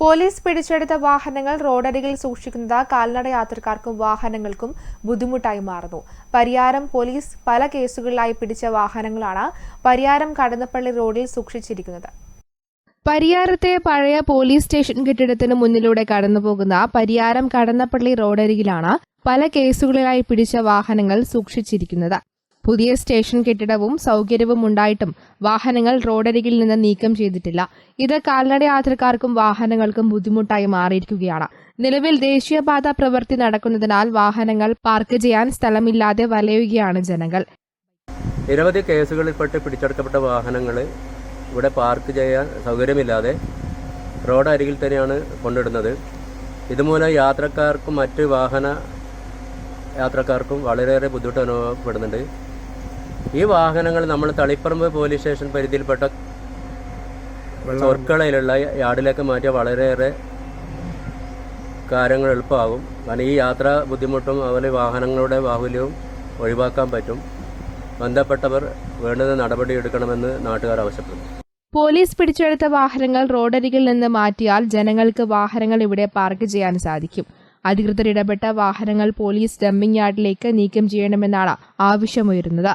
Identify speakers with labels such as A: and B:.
A: Police പിടിച്ചെടുത്ത വാഹനങ്ങൾ റോഡരികിൽ സൂക്ഷിക്കുന്നത് കാൽനട യാത്രക്കാർക്കും വാഹനങ്ങൾക്കും ബുദ്ധിമുട്ടായി മാറുന്നു. പരിയാരം പോലീസ് പല കേസുകളിലായി പിടിച്ച വാഹനങ്ങളാണ് പരിയാരം കടന്നപ്പള്ളി റോഡിൽ സൂക്ഷിച്ചിരിക്കുന്നത്.
B: പരിയാരത്തെ പഴയ പോലീസ് സ്റ്റേഷൻ കെട്ടിടത്തിന് മുന്നിലൂടെ കടന്നുപോകുന്ന പരിയാരം കടന്നപ്പള്ളി റോഡരികിലാണ് പല കേസുകളിലായി പിടിച്ച വാഹനങ്ങൾ സൂക്ഷിച്ചിരിക്കുന്നത്. പുതിയ സ്റ്റേഷൻ കെട്ടിടവും സൗകര്യവും ഉണ്ടായിട്ടും വാഹനങ്ങൾ റോഡരികിൽ നിന്ന് നീക്കം ചെയ്തിട്ടില്ല. ഇത് കാൽനട യാത്രക്കാർക്കും വാഹനങ്ങൾക്കും ബുദ്ധിമുട്ടായി മാറിയിരിക്കുകയാണ്. നിലവിൽ ദേശീയപാത പ്രവൃത്തി നടക്കുന്നതിനാൽ വാഹനങ്ങൾ പാർക്ക് ചെയ്യാൻ സ്ഥലമില്ലാതെ വലയുകയാണ് ജനങ്ങൾ.
C: നിരവധി കേസുകളിൽപ്പെട്ട് പിടിച്ചെടുക്കപ്പെട്ട വാഹനങ്ങൾ ഇവിടെ പാർക്ക് ചെയ്യാൻ സൗകര്യമില്ലാതെ റോഡ് അരികിൽ തന്നെയാണ് കൊണ്ടിടുന്നത്. ഇതുമൂലം യാത്രക്കാർക്കും മറ്റ് വാഹന യാത്രക്കാർക്കും വളരെയേറെ ബുദ്ധിമുട്ട് അനുഭവപ്പെടുന്നുണ്ട്. ഈ വാഹനങ്ങൾ നമ്മൾ തളിപ്പറമ്പ് പോലീസ് സ്റ്റേഷൻ പരിധിയിൽപ്പെട്ട ചൊർക്കളയിലുള്ള യാർഡിലേക്ക് മാറ്റിയാൽ വളരെയേറെ കാര്യങ്ങൾ എളുപ്പമാകും. കാരണം ഈ യാത്രാ ബുദ്ധിമുട്ടും അതുപോലെ വാഹനങ്ങളുടെ ബാഹുല്യവും ഒഴിവാക്കാൻ പറ്റും. ബന്ധപ്പെട്ടവർ വേണ്ടുന്ന നടപടിയെടുക്കണമെന്ന് നാട്ടുകാർ ആവശ്യപ്പെടുന്നു.
B: പോലീസ് പിടിച്ചെടുത്ത വാഹനങ്ങൾ റോഡരികിൽ നിന്ന് മാറ്റിയാൽ ജനങ്ങൾക്ക് വാഹനങ്ങൾ ഇവിടെ പാർക്ക് ചെയ്യാൻ സാധിക്കും. അധികൃതർ ഇടപെട്ട വാഹനങ്ങൾ പോലീസ് ഡംപിംഗ് യാർഡിലേക്ക് നീക്കം ചെയ്യണമെന്നാണ് ആവശ്യമുയരുന്നത്.